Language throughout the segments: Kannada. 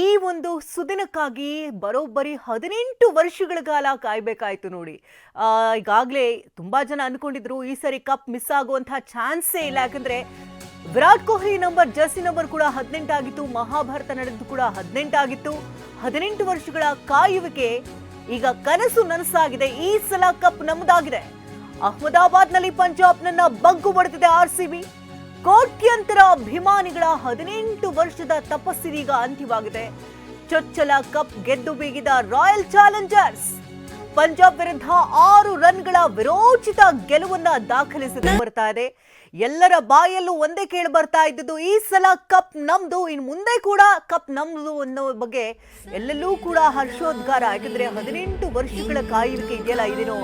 ಈ ಒಂದು ಸುದಿನಕ್ಕಾಗಿ ಬರೋಬ್ಬರಿ ಹದಿನೆಂಟು ವರ್ಷಗಳ ಕಾಲ ಕಾಯಬೇಕಾಯ್ತು ನೋಡಿ. ಈಗಾಗಲೇ ತುಂಬ ಜನ ಅನ್ಕೊಂಡಿದ್ರು ಈ ಸರಿ ಕಪ್ ಮಿಸ್ ಆಗುವಂತಹ ಚಾನ್ಸೇ ಇಲ್ಲ. ಯಾಕಂದ್ರೆ Virat Kohli number, jersey number ಕೂಡ ಹದಿನೆಂಟಾಗಿತ್ತು, ಮಹಾಭಾರತ ನಡೆದು ಕೂಡ ಹದಿನೆಂಟಾಗಿತ್ತು. ಹದಿನೆಂಟು ವರ್ಷಗಳ ಕಾಯುವಿಕೆ ಈಗ ಕನಸು ನನಸಾಗಿದೆ. ಈ ಸಲ ಕಪ್ ನಮ್ಮದಾಗಿದೆ. ಅಹಮದಾಬಾದ್ನಲ್ಲಿ ಪಂಜಾಬ್ನನ್ನ ಬಗ್ಗು ಬಡ್ತಿದೆ ಆರ್ ಸಿ ಬಿ. ಕೋಟ್ಯಂತರ ಅಭಿಮಾನಿಗಳ ಹದಿನೆಂಟು ವರ್ಷದ ತಪಸ್ಸಿದೀಗ ಅಂತ್ಯವಾಗಿದೆ. ಚೊಚ್ಚಲ ಕಪ್ ಗೆದ್ದು ಬೀಗಿದ ರಾಯಲ್ ಚಾಲೆಂಜರ್ಸ್. ಪಂಜಾಬ್ ವಿರುದ್ಧ ಆರು ರನ್ಗಳ ವಿರೋಚಿತ ಗೆಲುವನ್ನ ದಾಖಲಿಸಿದ. ಬರ್ತಾ ಇದೆ. ಎಲ್ಲರ ಬಾಯಲ್ಲೂ ಒಂದೇ ಕೇಳಿ ಬರ್ತಾ ಇದ್ದದ್ದು ಈ ಸಲ ಕಪ್ ನಮ್ದು, ಇನ್ ಮುಂದೆ ಕೂಡ ಕಪ್ ನಮ್ದು ಅನ್ನೋ ಬಗ್ಗೆ ಎಲ್ಲೆಲ್ಲೂ ಕೂಡ ಹರ್ಷೋದ್ಗಾರ. ಯಾಕಂದ್ರೆ ಹದಿನೆಂಟು ವರ್ಷಗಳ ಕಾಯುವಿಕೆ ಇದೆಯಲ್ಲ, ಇದೇನು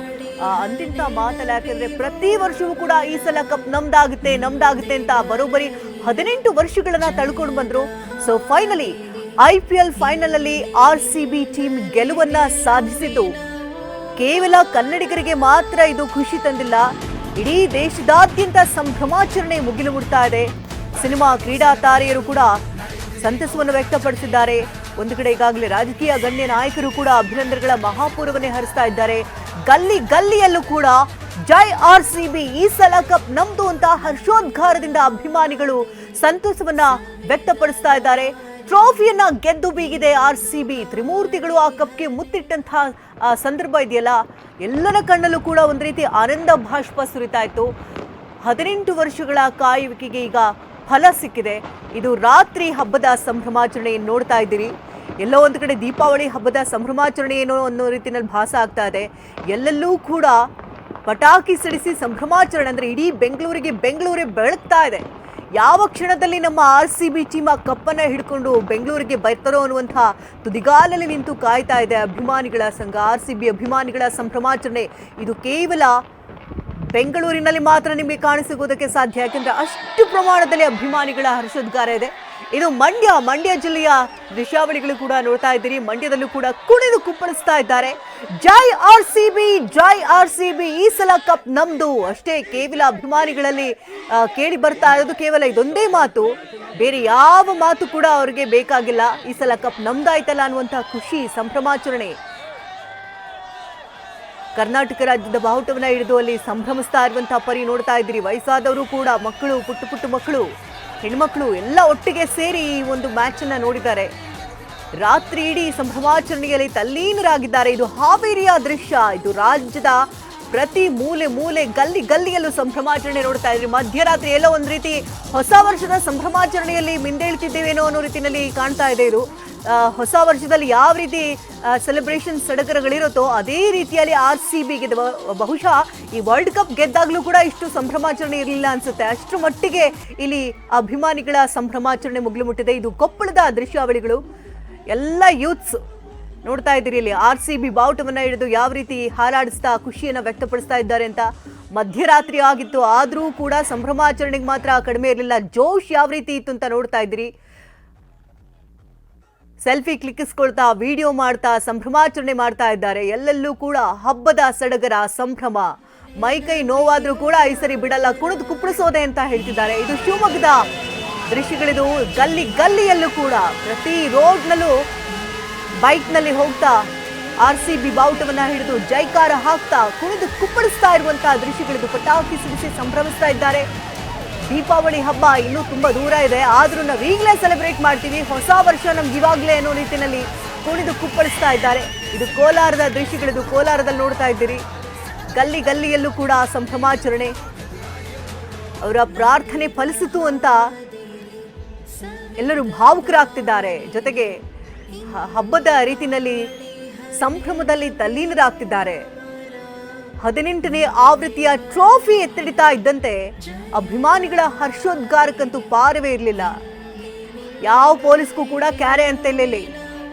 ಅಂತಿಂತ ಮಾತಲ್ಲ. ಯಾಕಂದ್ರೆ ಪ್ರತಿ ವರ್ಷವೂ ಕೂಡ ಈ ಸಲ ಕಪ್ ನಮ್ದಾಗುತ್ತೆ ನಮ್ದಾಗುತ್ತೆ ಅಂತ ಬರೋಬ್ಬರಿ ಹದಿನೆಂಟು ವರ್ಷಗಳನ್ನ ತಳ್ಕೊಂಡು ಬಂದ್ರು. So finally I P L final ಅಲ್ಲಿ ಆರ್ ಸಿ ಬಿ ಟೀಮ್ ಗೆಲುವನ್ನ ಸಾಧಿಸಿದ್ದು. ಕೇವಲ ಕನ್ನಡಿಗರಿಗೆ ಮಾತ್ರ ಇದು ಖುಷಿ ತಂದಿಲ್ಲ. ಇಡೀ ದೇಶದಾದ್ಯಂತ ಸಂಭ್ರಮಾಚರಣೆ ಮುಗಿಲು ಮುಡ್ತಾ ಇದೆ. ಸಿನಿಮಾ ಕ್ರೀಡಾ ತಾರೆಯರು ಕೂಡ ಸಂತಸವನ್ನು ವ್ಯಕ್ತಪಡಿಸಿದ್ದಾರೆ. ಒಂದು ಕಡೆ ಈಗಾಗಲೇ ರಾಜಕೀಯ ಗಣ್ಯ ನಾಯಕರು ಕೂಡ ಅಭಿನಂದನೆಗಳ ಮಹಾಪೂರವನ್ನೇ ಹರಿಸ್ತಾ ಇದ್ದಾರೆ. ಗಲ್ಲಿ ಗಲ್ಲಿಯಲ್ಲೂ ಕೂಡ ಜೈ ಆರ್ ಸಿ ಈ ಸಲ ಕಪ್ ನಮ್ದು ಅಂತ ಹರ್ಷೋದ್ಘಾರದಿಂದ ಅಭಿಮಾನಿಗಳು ಸಂತಸವನ್ನ ವ್ಯಕ್ತಪಡಿಸ್ತಾ ಇದ್ದಾರೆ. ಟ್ರೋಫಿಯನ್ನ ಗೆದ್ದು ಬೀಗಿದೆ ಆರ್ ಸಿ ಬಿ ತ್ರಿಮೂರ್ತಿಗಳು ಆ ಕಪ್ಗೆ ಮುತ್ತಿಟ್ಟಂತಹ ಸಂದರ್ಭ ಇದೆಯಲ್ಲ? ಎಲ್ಲರ ಕಣ್ಣಲ್ಲೂ ಕೂಡ ಒಂದು ರೀತಿ ಆನಂದ ಭಾಷ್ಪ ಸುರಿತಾ ಇತ್ತು. ಹದಿನೆಂಟು ವರ್ಷಗಳ ಕಾಯುವಿಕೆಗೆ ಈಗ ಫಲ ಸಿಕ್ಕಿದೆ. ಇದು ರಾತ್ರಿ ಹಬ್ಬದ ಸಂಭ್ರಮಾಚರಣೆಯನ್ನು ನೋಡ್ತಾ ಇದ್ದೀರಿ. ಎಲ್ಲೋ ಒಂದು ಕಡೆ ದೀಪಾವಳಿ ಹಬ್ಬದ ಸಂಭ್ರಮಾಚರಣೆ ಏನೋ ಅನ್ನೋ ರೀತಿಯಲ್ಲಿ ಭಾಸ ಆಗ್ತಾ ಇದೆ. ಎಲ್ಲೆಲ್ಲೂ ಕೂಡ ಪಟಾಕಿ ಸಿಡಿಸಿ ಸಂಭ್ರಮಾಚರಣೆ ಅಂದರೆ ಇಡೀ ಬೆಂಗಳೂರಿಗೆ ಬೆಂಗಳೂರೇ ಬೆಳಗ್ತಾ ಇದೆ. ಯಾವ ಕ್ಷಣದಲ್ಲಿ ನಮ್ಮ ಆರ್ ಸಿ ಬಿ ಟೀಮ್ ಕಪ್ಪನ್ನ ಹಿಡ್ಕೊಂಡು ಬೆಂಗಳೂರಿಗೆ ಬರ್ತಾರೋ ಅನ್ನುವಂಥ ತುದಿಗಾಲಲ್ಲಿ ನಿಂತು ಕಾಯ್ತಾ ಇದೆ ಅಭಿಮಾನಿಗಳ ಸಂಘ. ಆರ್ ಸಿ ಬಿ ಅಭಿಮಾನಿಗಳ ಸಂಭ್ರಮಾಚರಣೆ ಇದು ಕೇವಲ ಬೆಂಗಳೂರಿನಲ್ಲಿ ಮಾತ್ರ ನಿಮಗೆ ಕಾಣಿಸಿಗೋದಕ್ಕೆ ಸಾಧ್ಯ. ಯಾಕೆಂದ್ರೆ ಅಷ್ಟು ಪ್ರಮಾಣದಲ್ಲಿ ಅಭಿಮಾನಿಗಳ ಹರ್ಷೋದ್ಗಾರ ಇದೆ. ಇದು ಮಂಡ್ಯ ಮಂಡ್ಯ ಜಿಲ್ಲೆಯ ದೃಶ್ಯಾವಳಿಗಳು ಕೂಡ ನೋಡ್ತಾ ಇದ್ದೀರಿ. ಮಂಡ್ಯದಲ್ಲೂ ಕೂಡ ಕುಣಿದು ಕುಪ್ಪಳಿಸ್ತಾ ಇದ್ದಾರೆ. Jai R C B, Jai R C B ಈ ಸಲ ಕಪ್ ನಮ್ದು. ಅಷ್ಟೇ ಕೇವಲ ಅಭಿಮಾನಿಗಳಲ್ಲಿ ಕೇಳಿ ಬರ್ತಾ ಇರೋದು ಕೇವಲ ಇದೊಂದೇ ಮಾತು. ಬೇರೆ ಯಾವ ಮಾತು ಕೂಡ ಅವರಿಗೆ ಬೇಕಾಗಿಲ್ಲ. ಈ ಸಲ ಕಪ್ ನಮ್ದಾಯ್ತಲ್ಲ ಅನ್ನುವಂತಹ ಖುಷಿ, ಸಂಭ್ರಮಾಚರಣೆ. ಕರ್ನಾಟಕ ರಾಜ್ಯದ ಬಾವುಟವನ್ನ ಹಿಡಿದು ಅಲ್ಲಿ ಸಂಭ್ರಮಿಸ್ತಾ ಇರುವಂತಹ ಪರಿ ನೋಡ್ತಾ ಇದ್ದೀರಿ. ವಯಸ್ಸಾದವರು ಕೂಡ, ಮಕ್ಕಳು, ಪುಟ್ಟ ಪುಟ್ಟ ಮಕ್ಕಳು. ಹೆಣ್ಮಕ್ಳು ಎಲ್ಲ ಒಟ್ಟಿಗೆ ಸೇರಿ ಈ ಒಂದು ಮ್ಯಾಚ್ ಅನ್ನ ನೋಡಿದ್ದಾರೆ. ರಾತ್ರಿ ಇಡೀ ಸಂಭ್ರಮಾಚರಣೆಯಲ್ಲಿ ತಲ್ಲೀನರಾಗಿದ್ದಾರೆ. ಇದು ಹಾವೇರಿಯ ದೃಶ್ಯ. ಇದು ರಾಜ್ಯದ ಪ್ರತಿ ಮೂಲೆ ಮೂಲೆ ಗಲ್ಲಿ ಗಲ್ಲಿಯಲ್ಲೂ ಸಂಭ್ರಮಾಚರಣೆ ನೋಡ್ತಾ ಇದ್ರಿ. ಮಧ್ಯರಾತ್ರಿ ಎಲ್ಲೋ ಒಂದು ರೀತಿ ಹೊಸ ವರ್ಷದ ಸಂಭ್ರಮಾಚರಣೆಯಲ್ಲಿ ಮಿಂದೇಳ್ತಿದ್ದೇವೇನೋ ಅನ್ನೋ ರೀತಿಯಲ್ಲಿ ಕಾಣ್ತಾ ಇದೆ ಇದು. ಹೊಸ ವರ್ಷದಲ್ಲಿ ಯಾವ ರೀತಿ ಸೆಲೆಬ್ರೇಷನ್ ಸಡಗರಗಳಿರುತ್ತೋ ಅದೇ ರೀತಿಯಲ್ಲಿ ಆರ್ ಸಿ ಬಿಗೆ ಬಹುಶಃ ಈ ವರ್ಲ್ಡ್ ಕಪ್ ಗೆದ್ದಾಗಲೂ ಕೂಡ ಇಷ್ಟು ಸಂಭ್ರಮಾಚರಣೆ ಇರಲಿಲ್ಲ ಅನ್ಸುತ್ತೆ. ಅಷ್ಟರ ಮಟ್ಟಿಗೆ ಇಲ್ಲಿ ಅಭಿಮಾನಿಗಳ ಸಂಭ್ರಮಾಚರಣೆ ಮುಗಿಲು ಮುಟ್ಟಿದೆ. ಇದು ಕೊಪ್ಪಳದ ದೃಶ್ಯಾವಳಿಗಳು. ಎಲ್ಲ ಯೂತ್ಸ್ ನೋಡ್ತಾ ಇದ್ದೀರಿ ಇಲ್ಲಿ. ಆರ್ ಸಿ ಬಿ ಬಾವುಟವನ್ನು ಹಿಡಿದು ಯಾವ ರೀತಿ ಹಾರಾಡಿಸ್ತಾ, ಖುಷಿಯನ್ನು ವ್ಯಕ್ತಪಡಿಸ್ತಾ ಇದ್ದಾರೆ ಅಂತ. ಮಧ್ಯರಾತ್ರಿ ಆಗಿತ್ತು. ಆದರೂ ಕೂಡ ಸಂಭ್ರಮಾಚರಣೆಗೆ ಮಾತ್ರ ಕಡಿಮೆ ಇರಲಿಲ್ಲ. ಜೋಶ್ ಯಾವ ರೀತಿ ಇತ್ತು ಅಂತ ನೋಡ್ತಾ ಇದ್ದೀರಿ. ಸೆಲ್ಫಿ ಕ್ಲಿಕ್ಕಿಸ್ಕೊಳ್ತಾ, ವಿಡಿಯೋ ಮಾಡ್ತಾ, ಸಂಭ್ರಮಾಚರಣೆ ಮಾಡ್ತಾ ಇದ್ದಾರೆ. ಎಲ್ಲೆಲ್ಲೂ ಕೂಡ ಹಬ್ಬದ ಸಡಗರ, ಸಂಭ್ರಮ. ಮೈಕೈ ನೋವಾದ್ರೂ ಕೂಡ ಈ ಸರಿ ಬಿಡಲ್ಲ. ಕುಣಿದು ಕುಪ್ಪಳಿಸೋದೆ ಅಂತ ಹೇಳ್ತಿದ್ದಾರೆ. ಇದು ಶಿವಮೊಗ್ಗದ ದೃಶ್ಯಗಳಿದು. ಗಲ್ಲಿ ಗಲ್ಲಿಯಲ್ಲೂ ಕೂಡ ಪ್ರತಿ ರೋಡ್ನಲ್ಲೂ ಬೈಕ್ನಲ್ಲಿ ಹೋಗ್ತಾ ಆರ್ ಸಿ ಬಿ ಬಾವುಟವನ್ನ ಹಿಡಿದು ಜೈಕಾರ ಹಾಕ್ತಾ ಕುಣಿದು ಕುಪ್ಪಳಿಸ್ತಾ ಇರುವಂತಹ ದೃಶ್ಯಗಳಿದು. ಪಟಾಕಿ ಸಿಡಿಸಿ ಸಂಭ್ರಮಿಸ್ತಾ ಇದ್ದಾರೆ. ದೀಪಾವಳಿ ಹಬ್ಬ ಇನ್ನೂ ತುಂಬಾ ದೂರ ಇದೆ. ಆದರೂ ನಾವು ಈಗಲೇ ಸೆಲೆಬ್ರೇಟ್ ಮಾಡ್ತೀವಿ. ಹೊಸ ವರ್ಷ ನಮ್ಗೆ ಇವಾಗಲೇ ಅನ್ನೋ ರೀತಿಯಲ್ಲಿ ಕುಣಿದು ಕುಪ್ಪಳಿಸ್ತಾ ಇದ್ದಾರೆ. ಇದು ಕೋಲಾರದ ದೃಶ್ಯಗಳಿದು ಕೋಲಾರದಲ್ಲಿ ನೋಡ್ತಾ ಇದ್ದೀರಿ. ಗಲ್ಲಿ ಗಲ್ಲಿಯಲ್ಲೂ ಕೂಡ ಸಂಭ್ರಮಾಚರಣೆ. ಅವರ ಪ್ರಾರ್ಥನೆ ಫಲಿಸಿತು ಅಂತ ಎಲ್ಲರೂ ಭಾವುಕರಾಗ್ತಿದ್ದಾರೆ. ಜೊತೆಗೆ ಹಬ್ಬದ ರೀತಿನಲ್ಲಿ ಸಂಭ್ರಮದಲ್ಲಿ ತಲ್ಲೀನರಾಗ್ತಿದ್ದಾರೆ. ಹದಿನೆಂಟನೇ ಆವೃತ್ತಿಯ ಟ್ರೋಫಿ ಎತ್ತಿಡಿತಾ ಇದ್ದಂತೆ ಅಭಿಮಾನಿಗಳ ಹರ್ಷೋದ್ಗಾರಕ್ಕಂತೂ ಪಾರವೇ ಇರಲಿಲ್ಲ. ಯಾವ ಪೊಲೀಸ್ಗೂ ಕೂಡ ಕ್ಯಾರೆ ಅಂತ ಇಲ್ಲ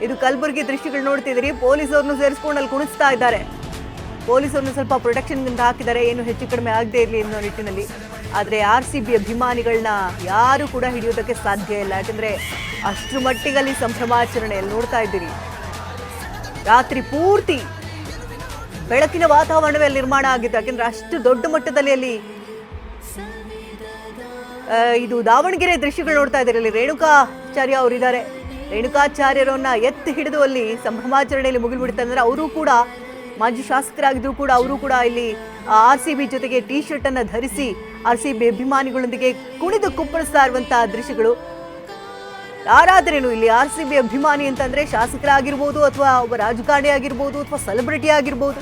ಇದು ಕಲಬುರಗಿ ದೃಶ್ಯಗಳು ನೋಡ್ತಿದ್ದೀರಿ. ಪೊಲೀಸವ್ರನ್ನು ಸೇರಿಸ್ಕೊಂಡು ಅಲ್ಲಿ ಕುಣಿಸ್ತಾ ಇದ್ದಾರೆ. ಪೊಲೀಸರನ್ನು ಸ್ವಲ್ಪ ಪ್ರೊಟೆಕ್ಷನ್ ಹಾಕಿದ್ದಾರೆ ಏನು ಹೆಚ್ಚು ಕಡಿಮೆ ಆಗದೆ ಇರಲಿ ಅನ್ನೋ ನಿಟ್ಟಿನಲ್ಲಿ. ಆದರೆ ಆರ್ ಸಿ ಬಿ ಅಭಿಮಾನಿಗಳನ್ನ ಯಾರು ಕೂಡ ಹಿಡಿಯೋದಕ್ಕೆ ಸಾಧ್ಯ ಇಲ್ಲ. ಯಾಕಂದ್ರೆ ಅಷ್ಟರ ಮಟ್ಟಿಗಲ್ಲಿ ಸಂಭ್ರಮಾಚರಣೆಯಲ್ಲಿ ನೋಡ್ತಾ ಇದ್ದೀರಿ. ರಾತ್ರಿ ಪೂರ್ತಿ ಬೆಳಕಿನ ವಾತಾವರಣವೇ ಅಲ್ಲಿ ನಿರ್ಮಾಣ ಆಗಿತ್ತು ಯಾಕೆಂದ್ರೆ ಅಷ್ಟು ದೊಡ್ಡ ಮಟ್ಟದಲ್ಲಿ ಅಲ್ಲಿ ಇದು ದಾವಣಗೆರೆ ದೃಶ್ಯಗಳು ನೋಡ್ತಾ ಇದ್ದಾರೆ. ಅಲ್ಲಿ ರೇಣುಕಾಚಾರ್ಯ ಅವರಿದ್ದಾರೆ. ರೇಣುಕಾಚಾರ್ಯರನ್ನ ಎತ್ತಿ ಹಿಡಿದು ಅಲ್ಲಿ ಸಂಭ್ರಮಾಚರಣೆಯಲ್ಲಿ ಮುಗಿಲ್ಬಿಡ್ತಾರೆ ಅಂದ್ರೆ ಅವರು ಕೂಡ, ಮಾಜಿ ಶಾಸಕರಾಗಿದ್ರು ಕೂಡ ಅವರು ಕೂಡ ಇಲ್ಲಿ ಆರ್ ಸಿ ಬಿ ಜೊತೆಗೆ ಟಿ ಶರ್ಟ್ ಅನ್ನು ಧರಿಸಿ ಆರ್ ಸಿ ಬಿ ಅಭಿಮಾನಿಗಳೊಂದಿಗೆ ಕುಣಿದು ಕುಪ್ಪಳಿಸ್ತಾ ಇರುವಂತಹ ದೃಶ್ಯಗಳು. ಯಾರಾದ್ರೇನು ಇಲ್ಲಿ ಆರ್ ಸಿ ಬಿ ಅಭಿಮಾನಿ ಅಂತಂದ್ರೆ ಶಾಸಕರಾಗಿರ್ಬೋದು ಅಥವಾ ಒಬ್ಬ ರಾಜಕಾರಣಿ ಆಗಿರ್ಬೋದು ಅಥವಾ ಸೆಲೆಬ್ರಿಟಿ ಆಗಿರ್ಬೋದು,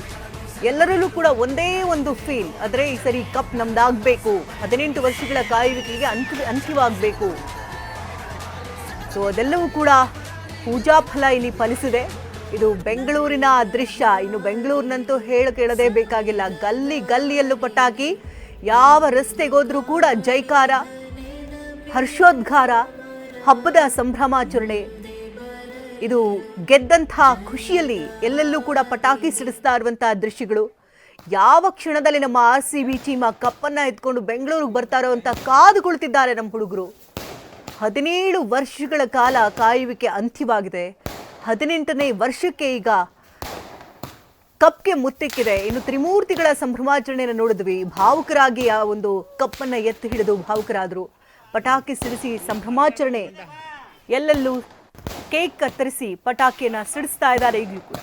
ಎಲ್ಲರಲ್ಲೂ ಕೂಡ ಒಂದೇ ಒಂದು ಫೀಲ್ ಆದರೆ ಈ ಸರಿ ಕಪ್ ನಮ್ದಾಗಬೇಕು. ಹದಿನೆಂಟು ವರ್ಷಗಳ ಕಾಯುವಿಕೆಗೆ ಅಂತ್ಯ, ಅಂತ್ಯವಾಗಬೇಕು. ಸೊ ಅದೆಲ್ಲವೂ ಕೂಡ ಪೂಜಾ ಫಲ ಇಲ್ಲಿ ಫಲಿಸಿದೆ. ಇದು ಬೆಂಗಳೂರಿನ ದೃಶ್ಯ. ಇನ್ನು ಬೆಂಗಳೂರಿನಂತೂ ಹೇಳ ಕೇಳದೇ ಬೇಕಾಗಿಲ್ಲ. ಗಲ್ಲಿ ಗಲ್ಲಿಯಲ್ಲೂ ಪಟಾಕಿ. ಯಾವ ರಸ್ತೆಗೋದ್ರೂ ಕೂಡ ಜೈಕಾರ, ಹರ್ಷೋದ್ಗಾರ ಹಬ್ಬದ ಸಂಭ್ರಮಾಚರಣೆ. ಇದು ಗೆದ್ದಂಥ ಖುಷಿಯಲ್ಲಿ ಎಲ್ಲೆಲ್ಲೂ ಕೂಡ ಪಟಾಕಿ ಸಿಡಿಸ್ತಾ ಇರುವಂತಹ ದೃಶ್ಯಗಳು. ಯಾವ ಕ್ಷಣದಲ್ಲಿ ನಮ್ಮ ಆರ್ ಸಿ ಬಿ ಟೀಮ್ ಆ ಕಪ್ಪನ್ನ ಎತ್ಕೊಂಡು ಬೆಂಗಳೂರಿಗೆ ಬರ್ತಾರೋ ಅಂತ ಕಾದು ಕುಳಿತಿದ್ದಾರೆ ನಮ್ಮ ಹುಡುಗರು. ಹದಿನೇಳು ವರ್ಷಗಳ ಕಾಲ ಕಾಯುವಿಕೆ ಅಂತ್ಯವಾಗಿದೆ. ಹದಿನೆಂಟನೇ ವರ್ಷಕ್ಕೆ ಈಗ ಕಪ್ಗೆ ಮುತ್ತಿಕ್ಕಿದೆ. ಇನ್ನು ತ್ರಿಮೂರ್ತಿಗಳ ಸಂಭ್ರಮಾಚರಣೆಯನ್ನು ನೋಡಿದ್ವಿ. ಭಾವುಕರಾಗಿ ಆ ಒಂದು ಕಪ್ಪನ್ನು ಎತ್ತಿ ಹಿಡಿದು ಭಾವುಕರಾದರು. ಪಟಾಕಿ ಸಿಡಿಸಿ ಸಂಭ್ರಮಾಚರಣೆ. ಎಲ್ಲೆಲ್ಲೂ ಕೇಕ್ ಕತ್ತರಿಸಿ ಪಟಾಕಿಯನ್ನು ಸಿಡಿಸ್ತಾ ಇದ್ದಾರೆ ಈಗಲೂ ಕೂಡ.